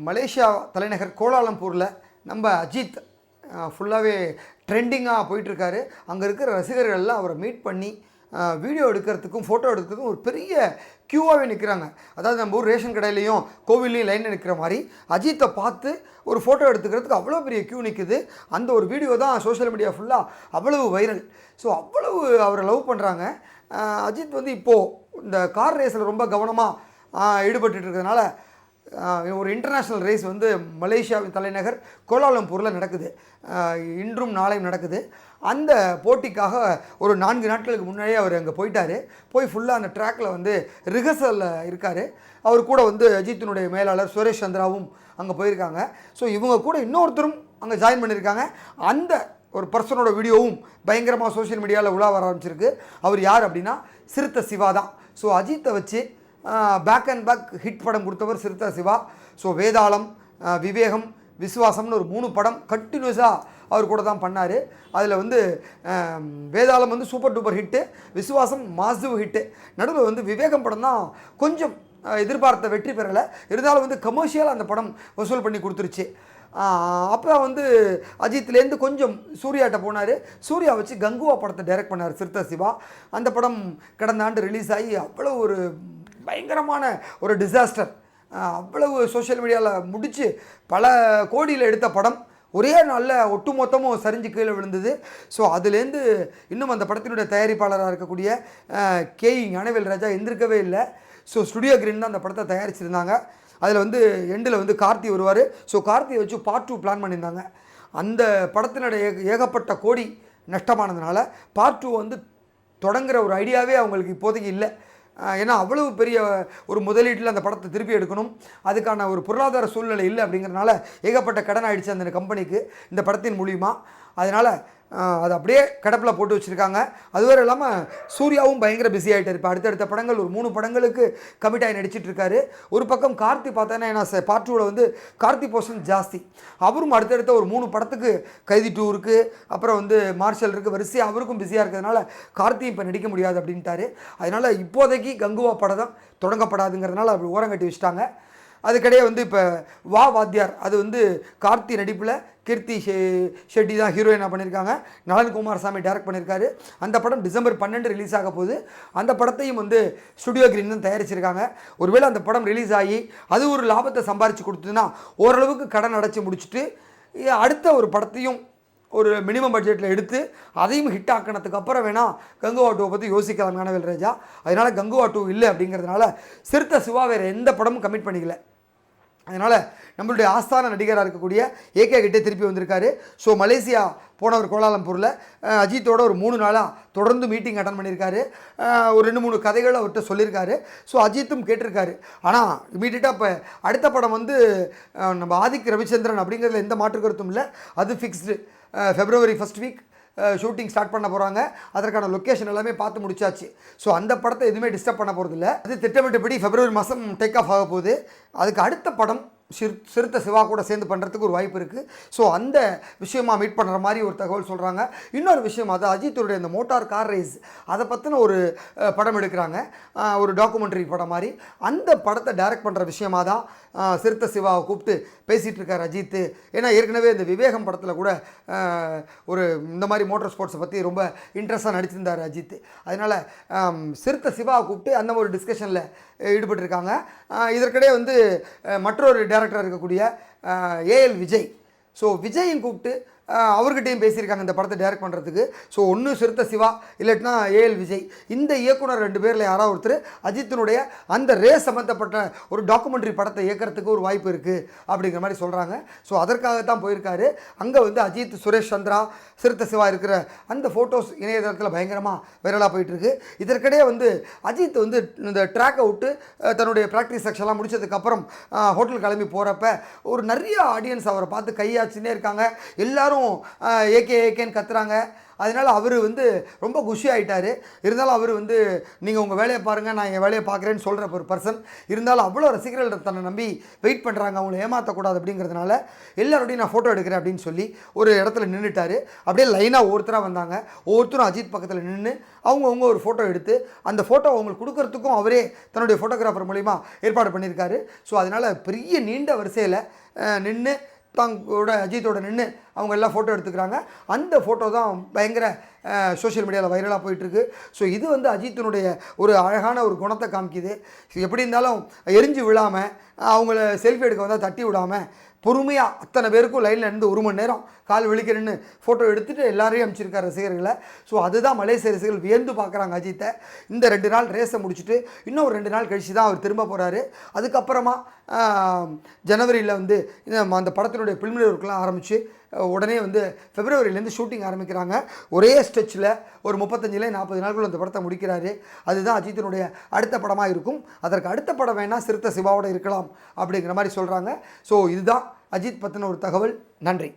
Malaysia தலைநகர் கோலாலம்பூரில் நம்ம அஜித் ஃபுல்லாகவே ட்ரெண்டிங்காக போயிட்டுருக்காரு. அங்கே இருக்கிற ரசிகர்கள்லாம் அவரை மீட் பண்ணி வீடியோ எடுக்கிறதுக்கும் ஃபோட்டோ எடுக்கிறதுக்கும் ஒரு பெரிய க்யூவாகவே நிற்கிறாங்க அதாவது நம்ம ஊர் ரேஷன் கடையிலையும் கோவில்லையும் லைனில் நிற்கிற மாதிரி அஜித்தை பார்த்து ஒரு ஃபோட்டோ எடுத்துக்கிறதுக்கு அவ்வளோ பெரிய க்யூ நிற்குது அந்த ஒரு வீடியோ தான் சோஷியல் மீடியா ஃபுல்லாக அவ்வளவு வைரல் ஸோ அவ்வளவு அவரை லவ் பண்ணுறாங்க அஜித் வந்து இப்போது இந்த கார் ரேஸில் ரொம்ப கவனமாக ஈடுபட்டு இருக்கிறதுனால ஒரு இன்டர்நேஷ்னல் ரேஸ் வந்து மலேசியாவின் தலைநகர் கோலாலம்பூரில் நடக்குது. இன்றும் நாளையும் நடக்குது. அந்த போட்டிக்காக ஒரு நான்கு நாட்களுக்கு முன்னாடியே அவர் அங்கே போயிட்டார். போய் ஃபுல்லாக அந்த ட்ராக்கில் வந்து ரிஹர்சலில் இருக்கார். அவர் கூட வந்து அஜித்தினுடைய மேலாளர் சுரேஷ் சந்திராவும் அங்கே போயிருக்காங்க. ஸோ இவங்க கூட இன்னொருத்தரும் அங்கே ஜாயின் பண்ணியிருக்காங்க அந்த ஒரு பர்சனோட வீடியோவும் பயங்கரமாக சோஷியல் மீடியாவில் உலா வர ஆரம்பிச்சிருக்கு. அவர் யார் அப்படின்னா சிறுத்தை சிவா தான். ஸோ அஜித்தை வச்சு பேக் அண்ட் பேக் ஹிட் படம் கொடுத்தவர் சிறுத்தை சிவா. ஸோ வேதாளம் விவேகம் விசுவாசம்னு ஒரு மூணு படம் கண்டினியூஸாக அவர் கூட தான் பண்ணார். அதில் வந்து வேதாளம் வந்து super duper hit Viswasam massive hit நடுவில் வந்து விவேகம் படம் தான் கொஞ்சம் எதிர்பார்த்த வெற்றி பெறலை. இருந்தாலும் வந்து கமர்ஷியலாக அந்த படம் வசூல் பண்ணி கொடுத்துருச்சு. அப்போ வந்து அஜித்லேருந்து கொஞ்சம் சூர்யாட்ட போனார். சூர்யா வச்சு கங்குவா படத்தை டைரக்ட் பண்ணார் சிறுத்தை சிவா. அந்த படம் கடந்த ஆண்டு ரிலீஸ் ஆகி அவ்வளோ ஒரு பயங்கரமான ஒரு டிசாஸ்டர் அவ்வளவு சோஷியல் மீடியாவில் முடித்து பல கோடியில் எடுத்த படம். ஒரே நாளில் ஒட்டுமொத்தமும் சரிஞ்சு கீழே விழுந்தது. ஸோ அதுலேருந்து இன்னும் அந்த படத்தினுடைய தயாரிப்பாளராக இருக்கக்கூடிய கே ஞானவேல் ராஜா எந்திருக்கவே இல்லை. ஸோ ஸ்டுடியோ கிரீன் தான் அந்த படத்தை தயாரிச்சிருந்தாங்க. அதில் வந்து எண்டில் வந்து கார்த்தி வருவார். ஸோ கார்த்தியை வச்சு பார்ட் டூ பிளான் பண்ணியிருந்தாங்க. அந்த படத்தினுடைய ஏகப்பட்ட கோடி நஷ்டமானதுனால பார்ட் டூ வந்து தொடங்குற ஒரு ஐடியாவே அவங்களுக்கு இப்போதைக்கு இல்லை. ஏன்னா அவ்வளவு பெரிய ஒரு முதலீட்டில் அந்த படத்தை திருப்பி எடுக்கணும். அதுக்கான ஒரு பொருளாதார சூழ்நிலை இல்லை அப்படிங்கிறனால ஏகப்பட்ட கடன் ஆயிடுச்சு அந்த கம்பெனிக்கு இந்த படத்தின் மூலியமாக அதனால் அது அப்படியே கிடப்பில் போட்டு வச்சுருக்காங்க. அதுவரை இல்லாமல் சூர்யாவும் பயங்கர பிஸி ஆகிட்டார் இப்போ அடுத்தடுத்த படங்கள் ஒரு மூணு படங்களுக்கு கமிட் ஆகி நடிச்சிட்டு இருக்காரு ஒரு பக்கம் கார்த்தி பார்த்தோன்னா என்ன பார்ட் டூவில் வந்து கார்த்தி போர்ஷன் ஜாஸ்தி. அவரும் அடுத்தடுத்த ஒரு மூணு படத்துக்கு கைதி டூ இருக்குது அப்புறம் வந்து மார்ஷல் இருக்குது வரிசையாக அவருக்கும் பிஸியாக இருக்கிறதுனால கார்த்தி இப்போ நடிக்க முடியாது அப்படின்ட்டாரு. அதனால் இப்போதைக்கு கங்குவா படம் தான் தொடங்கப்படாதுங்கிறதுனால அப்படி ஓரம் கட்டி வச்சுட்டாங்க. அதுக்கிடையே வந்து இப்போ வா வாத்தியார் அது வந்து கார்த்தி நடிப்பில் கீர்த்தி ஷெ ஷெட்டி தான் ஹீரோயினாக பண்ணியிருக்காங்க நலன் குமாரசாமி டைரக்ட் பண்ணியிருக்காரு அந்த படம் டிசம்பர் பன்னெண்டு ரிலீஸ் ஆக போகுது. அந்த படத்தையும் வந்து ஸ்டுடியோ கிரீன் தான் தயாரிச்சிருக்காங்க. ஒருவேளை அந்த படம் ரிலீஸ் ஆகி அது ஒரு லாபத்தை சம்பாரித்து கொடுத்ததுன்னா ஓரளவுக்கு கடன் அடைச்சி முடிச்சுட்டு அடுத்த ஒரு படத்தையும் ஒரு மினிமம் பட்ஜெட்டில் எடுத்து அதையும் ஹிட் ஆக்கினதுக்கு அப்புறம் வேணால் கங்குவா டூவை பற்றி யோசிக்கலாம் ஞானவேல் ராஜா. அதனால் கங்குவா டூ இல்லை அப்படிங்கிறதுனால சிறுத்த சிவா வேறு எந்த படமும் கமிட் பண்ணிக்கல. அதனால் நம்மளுடைய ஆஸ்தான நடிகராக இருக்கக்கூடிய ஏகே கிட்டே திருப்பி வந்திருக்காரு. ஸோ மலேசியா போனவர் கோலாலம்பூரில் அஜித்தோட ஒரு மூணு நாளாக தொடர்ந்து மீட்டிங் அட்டன் பண்ணியிருக்காரு ஒரு ரெண்டு மூணு கதைகள் அவர்கிட்ட சொல்லியிருக்காரு ஸோ அஜித்தும் கேட்டிருக்காரு. ஆனால் இமீடியட்டாக இப்போ அடுத்த படம் வந்து நம்ம ஆதிக் ரவிச்சந்திரன் அப்படிங்கிறதுல எந்த மாற்று கருத்தும் இல்லை. அது fixed February first week shooting start பண்ண போகிறாங்க அதற்கான லொக்கேஷன் எல்லாமே பார்த்து முடிச்சாச்சு. ஸோ அந்த படத்தை எதுவுமே டிஸ்டர்ப் பண்ண போகிறதில்ல அது திட்டமிட்டபடி ஃபெப்ரவரி மாதம் டேக் ஆஃப் ஆக போகுது. அதுக்கு அடுத்த படம் சிறு சிறுத்தை சிவா கூட சேர்ந்து பண்ணுறதுக்கு ஒரு வாய்ப்பு இருக்குது ஸோ அந்த விஷயமாக மீட் பண்ணுற மாதிரி ஒரு தகவல் சொல்கிறாங்க இன்னொரு விஷயம் அது அஜித்துடைய இந்த மோட்டார் கார் ரேஸ் அதை பற்றின ஒரு படம் எடுக்கிறாங்க. ஒரு டாக்குமெண்ட்ரி படம் மாதிரி. அந்த படத்தை டைரக்ட் பண்ணுற விஷயமா தான் சிறுத்த சிறுத்தை சிவாவை கூப்பிட்டு பேசிகிட்டு இருக்கார் அஜித் ஏன்னா ஏற்கனவே இந்த விவேகம் படத்தில் கூட ஒரு இந்த மாதிரி மோட்டார் ஸ்போர்ட்ஸை பற்றி ரொம்ப இன்ட்ரெஸ்ட்டாக நடிச்சிருந்தார் அஜித் அதனால் சிறுத்த சிறுத்தை சிவாவை கூப்பிட்டு அந்த ஒரு டிஸ்கஷனில் ஈடுபட்டிருக்காங்க. இதற்கிடையே வந்து மற்றொரு டேரக்ட் டேரக்டராக இருக்கக்கூடிய ஏஎல் விஜய். ஸோ விஜயும் கூப்பிட்டு அவர்கிட்டையும் பேசியிருக்காங்க இந்த படத்தை டைரக்ட் பண்ணுறதுக்கு ஸோ ஒன்று சிறுத்த சிவா இல்லட்டினா ஏஎல் விஜய். இந்த இயக்குனர் ரெண்டு பேரில் யாராவது ஒருத்தர் அஜித்தினுடைய அந்த ரேஸ் சம்மந்தப்பட்ட ஒரு டாக்குமெண்ட்ரி படத்தை இயக்கிறதுக்கு ஒரு வாய்ப்பு இருக்குது அப்படிங்கிற மாதிரி சொல்கிறாங்க ஸோ அதற்காகத்தான் போயிருக்காரு. அங்கே வந்து அஜித் சுரேஷ் சந்திரா சிறுத்த சிவா இருக்கிற அந்த ஃபோட்டோஸ் இணையதளத்தில் பயங்கரமாக வைரலாக போயிட்டுருக்கு. இதற்கிடையே வந்து அஜித் வந்து இந்த ட்ராக்கை விட்டு தன்னுடைய ப்ராக்டிஸ் செக்ஷன்லாம் முடிச்சதுக்கப்புறம் ஹோட்டல் கிளம்பி போகிறப்ப ஒரு நிறைய ஆடியன்ஸ் அவரை பார்த்து கையாச்சுன்னே இருக்காங்க. எல்லாரும் எல்லாரும் ஏகே ஏகேன்னு கத்துறாங்க. அதனால அவர் வந்து ரொம்ப குஷி ஆகிட்டார் இருந்தாலும் அவர் வந்து நீங்கள் உங்கள் வேலையை பாருங்கள் நான் என் வேலையை பார்க்குறேன்னு சொல்கிற ஒரு பர்சன் இருந்தாலும் அவ்வளோ ரசிகர்கள் தன்னை நம்பி வெயிட் பண்ணுறாங்க அவங்கள ஏமாற்றக்கூடாது அப்படிங்கிறதுனால எல்லாரோடையும் நான் ஃபோட்டோ எடுக்கிறேன் அப்படின்னு சொல்லி ஒரு இடத்துல நின்றுட்டாரு அப்படியே லைனாக ஒவ்வொருத்தராக வந்தாங்க. ஒவ்வொருத்தரும் அஜித் பக்கத்தில் நின்று அவங்கவுங்க ஒரு ஃபோட்டோ எடுத்து அந்த ஃபோட்டோ அவங்களுக்கு கொடுக்கறதுக்கும் அவரே தன்னுடைய ஃபோட்டோகிராஃபர் மூலிமா ஏற்பாடு பண்ணியிருக்காரு. ஸோ அதனால் பெரிய நீண்ட வரிசையில் நின்று தங்கோட அஜித்தோட நின்று அவங்க எல்லாம் ஃபோட்டோ எடுத்துக்கிறாங்க. அந்த ஃபோட்டோ தான் பயங்கர சோஷியல் மீடியாவில் வைரலாக போயிட்டுருக்கு. ஸோ இது வந்து அஜித்தினுடைய ஒரு அழகான ஒரு குணத்தை காமிக்குது. எப்படி இருந்தாலும் எரிஞ்சு விழாமல் அவங்கள செல்ஃபி எடுக்க வந்தால் தட்டி விடாமல் பொறுமையாக அத்தனை பேருக்கும் லைனில் இருந்து ஒரு மணி நேரம் கால் விழிக்கிறேன்னு ஃபோட்டோ எடுத்துகிட்டு எல்லாரையும் அனுப்பிச்சிருக்காரு ரசிகர்களை. ஸோ அதுதான் மலேசிய ரசிகர்கள் வியந்து பார்க்குறாங்க அஜித்தை. இந்த ரெண்டு நாள் ரேஸை முடிச்சுட்டு இன்னும் ஒரு ரெண்டு நாள் கழிச்சு தான் அவர் திரும்ப போகிறாரு அதுக்கப்புறமா ஜனவரியில் வந்து இந்த அந்த படத்தினுடைய பிலிமினரி ஒர்க்லாம் ஆரம்பித்து உடனே வந்து பிப்ரவரியிலேருந்து ஷூட்டிங் ஆரம்பிக்கிறாங்க. ஒரே ஸ்டெச்சில் ஒரு முப்பத்தஞ்சில் நாற்பது நாட்கள் அந்த படத்தை முடிக்கிறாரு. அதுதான் அஜித்தினுடைய அடுத்த படமாக இருக்கும். அதற்கு அடுத்த படம் வேணால் சிறுத்தை சிவாவோட இருக்கலாம் அப்படிங்கிற மாதிரி சொல்கிறாங்க ஸோ இதுதான் அஜித் பற்றின ஒரு தகவல். நன்றி.